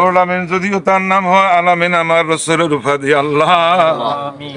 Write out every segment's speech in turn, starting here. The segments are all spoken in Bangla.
আলামিন যদিও তার নাম হয় আলামিন আমার রসুলের উপাধি আল্লাহ।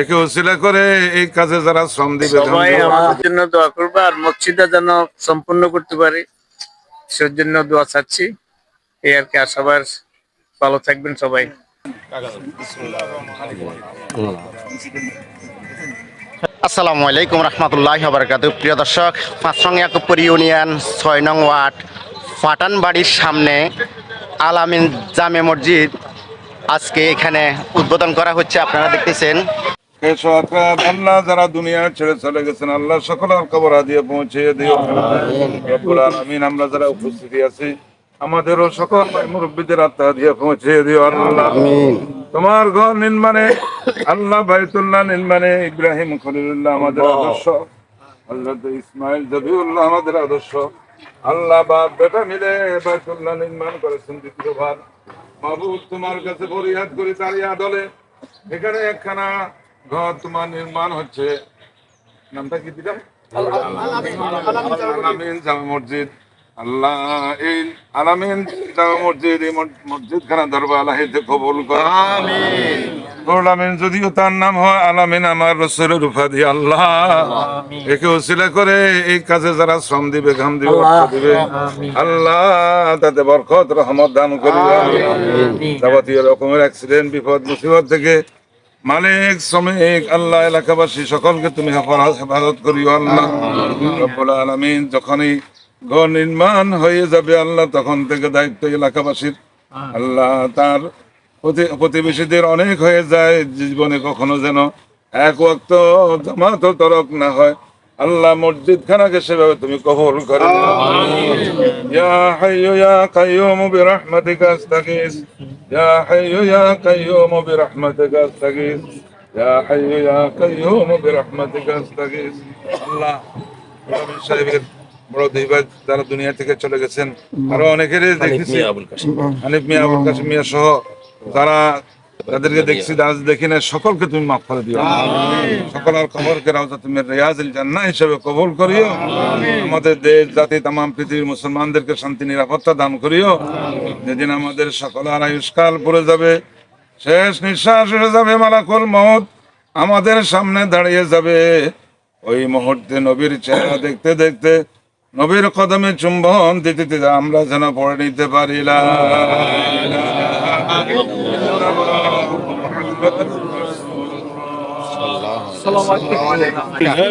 একে ওসিলা করে এই কাজে যারা শ্রম দিবে আমাদের জন্য দোয়া করবে আর মসজিদটা যেন সম্পূর্ণ করতে পারি সের জন্য দোয়া চাচ্ছি। এই আর কি আর সবার ভালো থাকবেন সবাই। আসসালামু আলাইকুম রহমতুল্লাহ বারকাত প্রিয় দর্শক পাঁচরং ইয়াকুবপুর ইউনিয়ন ছয় নং ওয়ার্ড ফাটানবাড়ির সামনে আলামিন জামে মসজিদ আজকে এখানে উদ্বোধন করা হচ্ছে আপনারা দেখতেছেন। আল্লাহ যারা দুনিয়া ছেড়ে চলে গেছেন আল্লাহ সকলের দিয়ে দিও। আমরা যারা উপস্থিতি আছি আমাদেরও সকল মুরব্বীদের আত্মা দিয়ে পৌঁছে দিও আল্লাহ। তোমার ঘর নির্মাণে আল্লাহ বাইতুল্লাহ নির্মাণে ইব্রাহিম খলিলুল্লাহ আমাদের আদর্শ। আল্লাহ ইসমাইল জবিউল্লাহ আমাদের আদর্শ। আল্লাহ বাপ বেটা মিলে বাইতুল্লাহ নির্মাণ করেছেন দ্বিতীয়বার মাহবুব তোমার কাছে ফরিয়াদ করি তারই আদলে। এখানে একখানা ঘর তোমার নির্মাণ হচ্ছে। নামটা কি দিলাম মসজিদ। আল্লাহ এই আলামিন মসজিদ এই মসজিদ খানা দরবার আল্লাহিতে কবুল কর। আলামিন যদিও তার নাম হয় আলামিন আমার রসুলের উপাধি আল্লাহ। একে ওসিলা করে এই কাজে যারা শ্রম দিবে ঘাম দিবে অর্থ দিবে আল্লাহ তাতে বরকত রহমত দান করিবে। যাবতীয় রকমের অ্যাক্সিডেন্ট বিপদ মুসিবত থেকে মালিক শ্রমিক আল্লাহ এলাকাবাসী সকলকে তুমি হেফাজত হেফাজত করিও আল্লাহ। রব্বুল আলামিন যখনই ঘর নির্মাণ হয়ে যাবে আল্লাহ তখন থেকে দায়িত্ব এলাকাবাসীর। আল্লাহ তার প্রতিবেশীদের অনেক হয়ে যায় জীবনে কখনো যেন এক ওয়াক্ত জামাত তরক না হয়। আল্লাহ মসজিদ খানাকে সেভাবে তুমি কবুল করে ইয়া হাইয়ু ইয়া কাইয়ুম বিরহমাতিকা আস্তাগীস। ইয়া হাইয়ু ইয়া কাইয়ুম বিরহমাতিকা আস্তাগীস। ইয়া হাইয়ু ইয়া কাইয়ুম বিরহমাতিকা আস্তাগীস। আল্লাহ সাহেবের বড় দুই ভাই যারা দুনিয়া থেকে চলে গেছেন। আরও অনেকেরই দেখেছি। হানিফ মিয়া আবুল কাশিম মিয়া সহ যারা তাদেরকে দেখছি আজ দেখি না সকলকে তুমি মাফ করে দিও। সকলের খবরকে রাউজা তুমি রিয়াজুল জান্নাহ হিসেবে কবুল করিও। আমাদের দেশ জাতি তাম পৃথিবীর মুসলমানদেরকে শান্তি নিরাপত্তা দান করিও। যেদিন আমাদের সকল আর আয়ুষ্কাল পড়ে যাবে শেষ নিঃশ্বাস উঠে যাবে মালাকুল মত আমাদের সামনে দাঁড়িয়ে যাবে। ওই মুহূর্তে নবীর চেহারা দেখতে দেখতে নবীর কদমে চুম্বন দিতে দিতে আমরা যেন পড়ে নিতে পারি। লা ইয়া কই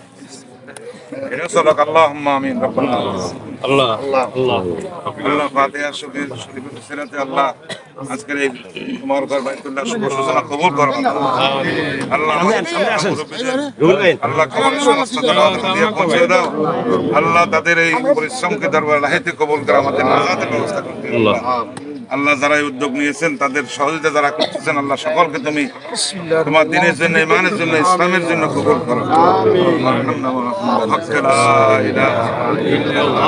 আল্লাহ। আল্লাহ ফাতিহা শরীফ শরীফের সিরাতে আল্লাহ। আজকের এই তোমার ঘর বাইতুল্লাহ শুভ সূচনা কবুল করো। আল্লাহ আল্লাহ কবুল সমস্ত দিয়ে পৌঁছে দাও। আল্লাহ তাদের এই পরিশ্রমকে দরবার লাহেতে কবুল করে আমাদের নাজাতের ব্যবস্থা করতে। আল্লাহ। আল্লাহ যারা এই উদ্যোগ নিয়েছেন তাদের সহযোগিতা যারা করতেছেন আল্লাহ সকলকে তুমি তোমার দিনের জন্য ইমানের জন্য ইসলামের জন্য কবুল করো। হক লা ইলাহা ইল্লাল্লাহ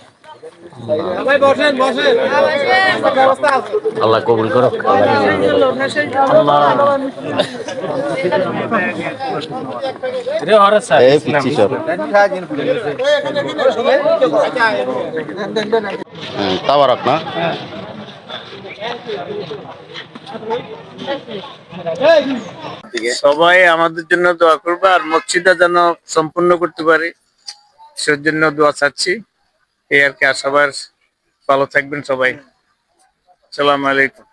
আল্লাহ কবুল করো তাবারক না? সবাই আমাদের জন্য দোয়া করবে আর মসজিদটা যেন সম্পূর্ণ করতে পারি সের জন্য দোয়া চাচ্ছি। এই আর কি আর ভালো থাকবেন সবাই। সালাম আলাইকুম।